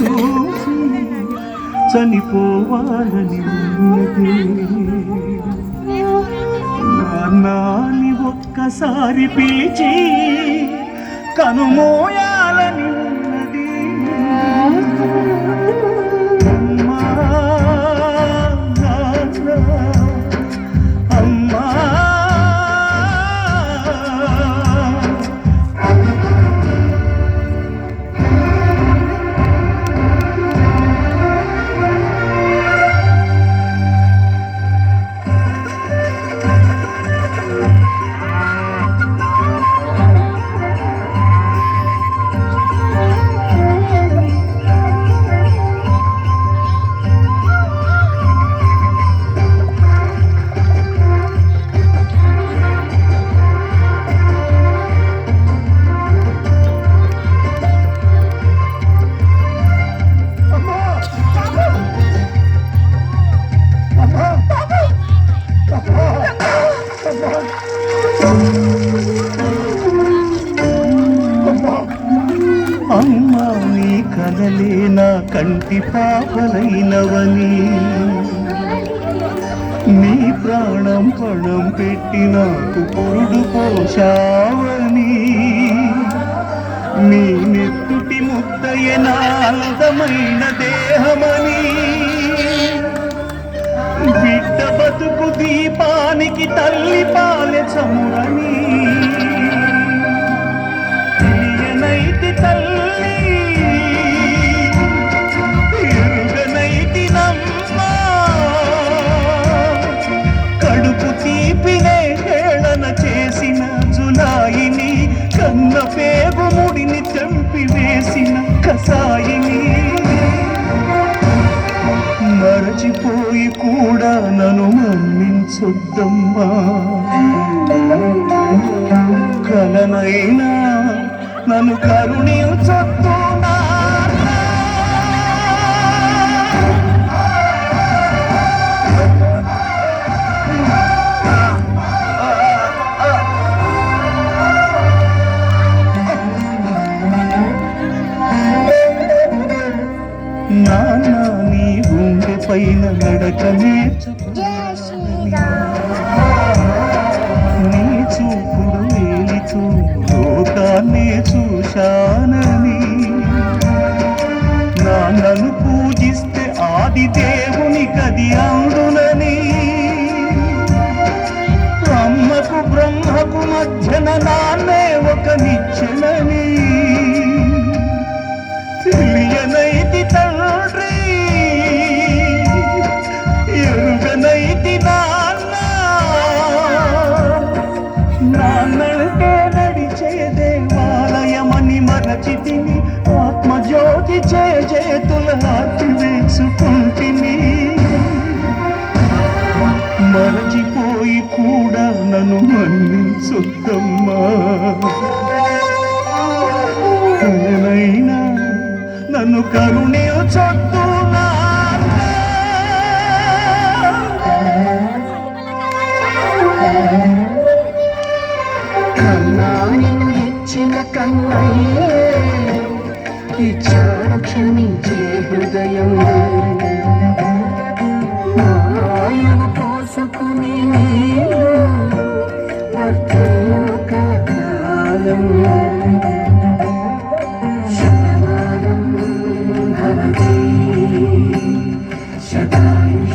చూసి చనిపోవాలని ఉన్నది. నాన్నాని ఒక్కసారి పిలిచి కనుమోయాలని అమ్మ నీ కలలే నా కంటి పాపలైనవని. నీ ప్రాణం పణం పెట్టి నాకు పొరుడు పోషావని నీ నెత్తుటి ముద్దయ నా అందమైన దేహమని. బిడ్డ బతుకు దీపానికి తల్లి సాయిని. మరచిపోయి కూడా నన్ను మన్నించొద్దమ్మా. కలనైనా నన్ను కరుణించ. పైన నడక నీ చూపుడు వేలితో లోకాన్ని చూశానని. నాన్నను పూజిస్తే ఆది దేవుని కది అందునని ఆత్మజ్యోతి జయ చేతుల హాతి మరచిపోయి కూడా నన్ను మన్నించొద్దమ్మా కలనైనా నన్ను కరుణించొద్దు నాన్న. కన్నాని ఇచ్చిన కన్నయ్యే ఇచ్చాడు క్షమించే హృదయం. ఆయన పోసుకుని ప్రత్యేక కాలం శరణం శతాయు